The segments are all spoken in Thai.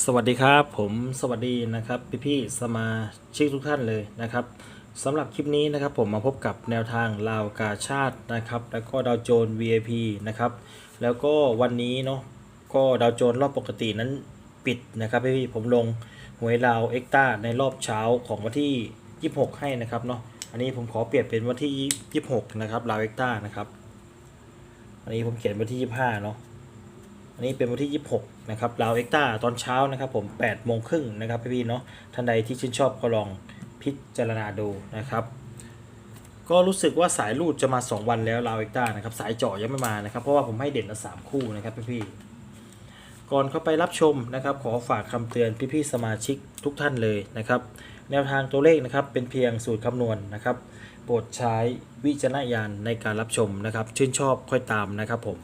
สวัสดีครับ ผมสวัสดีนะครับพี่พี่สมาชิกทุกท่านเลยนะครับสำหรับคลิปนี้นะครับผมมาพบกับแนวทางลาวกาชาตินะครับ แล้วก็ดาวโจน VIP นะครับแล้วก็วันนี้เนาะก็ดาวโจนรอบปกตินั้นปิดนะครับพี่พี่ผมลงหวยลาวเอ็กต้าในรอบเช้าของวันที่ 26 ให้นะครับเนาะอันนี้ผมขอเปลี่ยนเป็นวันที่ 26 นะครับลาวเอ็กต้านะครับอันนี้ผมเขียนวันที่ 25 เนาะ อันนี้เป็นวันที่ 26 นะครับลาวเอ็กต้าตอนเช้านะครับผม8โมงครึ่งนะครับพี่ๆเนาะท่านใดที่ชื่นชอบก็ลองพิจารณาดูนะครับก็รู้สึกว่าสายรูดจะมา 2 วันแล้วลาวเอ็กต้านะครับสายเจาะยังไม่มานะครับเพราะว่าผมให้เด่นละ3คู่นะครับพี่ๆก่อนเข้าไปรับชมนะครับ ขอฝากคำเตือนพี่ๆสมาชิกทุกท่านเลยนะครับ แนวทางตัวเลขนะครับเป็นเพียงสูตรคำนวณนะครับ โปรดใช้วิจารณญาณในการรับชมนะครับ ชื่นชอบค่อยตามนะครับผม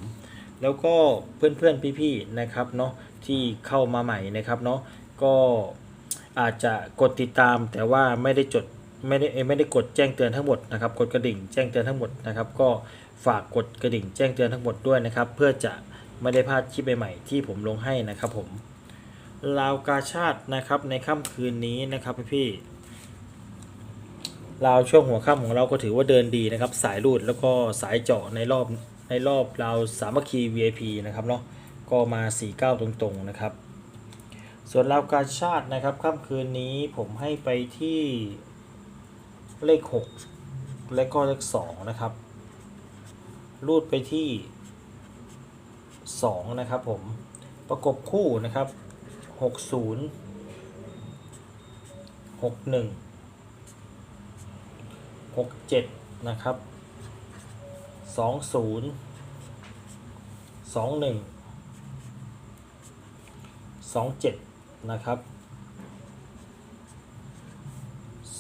แล้วก็เพื่อนๆพี่ๆนะครับเนาะที่เข้ามาใหม่นะครับเนาะก็อาจจะกดติดตามแต่ว่าไม่ได้จดไม่ได้ไม่ได้กดแจ้งเตือนทั้งหมดนะครับกดกระดิ่งแจ้งเตือนทั้งหมดนะครับ ก็ฝากกดกระดิ่งแจ้งเตือนทั้งหมดด้วยนะครับ เพื่อจะไม่ได้พลาดคลิปใหม่ๆที่ผมลงให้นะครับผมลาวกาชาตินะครับในค่ำคืนนี้นะครับพี่ๆลาวช่วงหัวค่ำของเราก็ถือว่าเดินดีนะครับ สายรูดแล้วก็สายเจาะในรอบ ในรอบลาสามัคคี VIP นะครับเนาะก็มา 49 ตรงๆนะครับ ส่วนลาวกาชาตินะครับค่ำคืนนี้ผมให้ไปที่เลข 6 และก็เลข 2 นะครับ รูดไปที่ 2 นะครับผมประกบคู่นะครับ 60 61หกเจ็ดนะครับ สองศูนย์สองหนึ่งสองเจ็ดนะครับ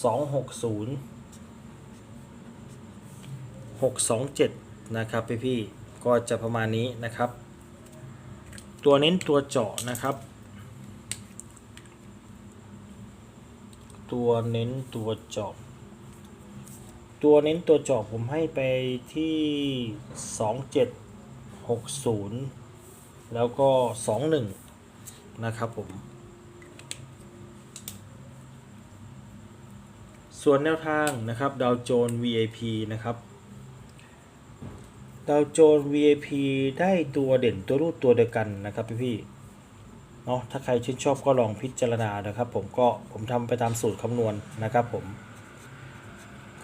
สองหกศูนย์หกสองเจ็ดนะครับพี่พี่ก็จะประมาณนี้นะครับ ตัวเน้นตัวเจาะนะครับ ตัวเน้นตัวเจาะ ตัวเน้นตัวเจาะผมให้ไปที่ 2760 แล้วก็ 21 นะครับผม ส่วนแนวทางนะครับดาวโจน VIP นะครับดาวโจน VIP ได้ตัวเด่นตัวรูดตัวเดียวกันนะครับพี่ๆเนาะถ้าใครชื่นชอบก็ลองพิจารณานะครับ ผมก็ผมทำไปตามสูตรคำนวณนะครับผม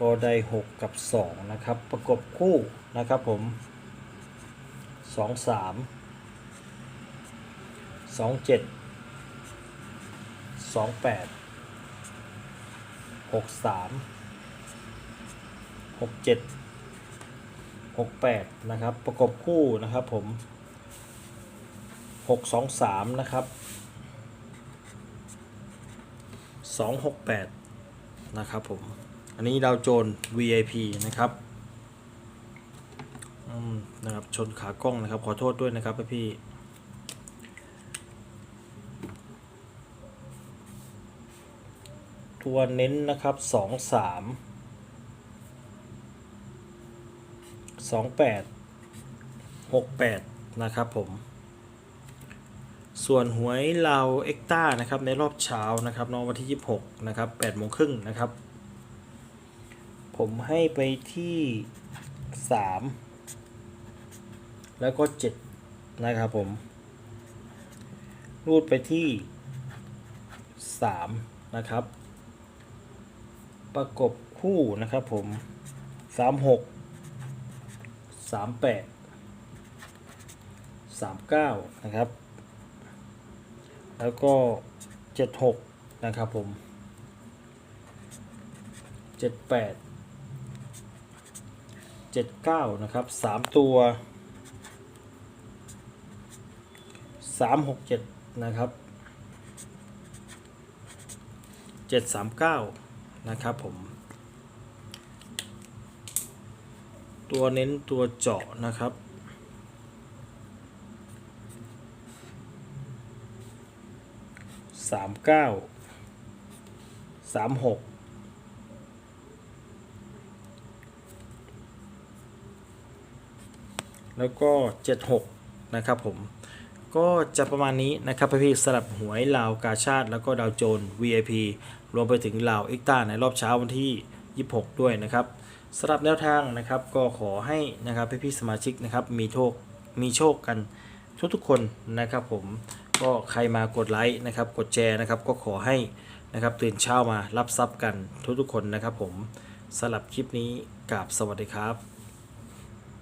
ก็ได้ 6 กับ 2 นะครับ ประกบคู่นะครับผม 2 3 2 7 2 8 6 3 6 7 6 8 นะครับ ประกบคู่นะครับผม 6 2 3 นะครับ 2 6 8 นะครับผม อันนี้ดาวโจน VIP นะครับนะครับชนขากล้องนะครับ ขอโทษด้วยนะครับพี่ตัวเน้นนะครับสองสามสองแปดหกแปดนะครับผม ส่วนหวยเราเอ็กต้านะครับในรอบเช้านะครับน้องวันที่ 26 นะครับ8โมงครึ่งนะครับ ผมให้ไปที่สามแล้วก็เจ็ดนะครับผม รูดไปที่สามนะครับ ประกบคู่นะครับผมสามหกสามแปดสามเก้านะครับ แล้วก็เจ็ดหกนะครับผมเจ็ดแปด เจ็ดเก้านะครับสามตัวสามหกเจ็ดนะครับเจ็ดสามเก้านะครับผม ตัวเน้นตัวเจาะนะครับสามเก้าสามหก แล้วก็ 76 นะครับผม ก็จะประมาณนี้นะครับพี่สลับหวยลาวกาชาติแล้วก็ดาวโจน VIP รวมไปถึงลาวเอ็กต้าในรอบเช้าวันที่ 26 ด้วยนะครับสำหรับแนวทางนะครับก็ขอให้นะครับพี่ๆสมาชิกนะครับมีโชคมีโชคกันทุกๆคนนะครับผมก็ใครมากดไลค์นะครับกดแชร์นะครับก็ขอให้นะครับตื่นเช้ามารับทรัพย์กันทุกๆคนนะครับผมสำหรับคลิปนี้กราบสวัสดีครับ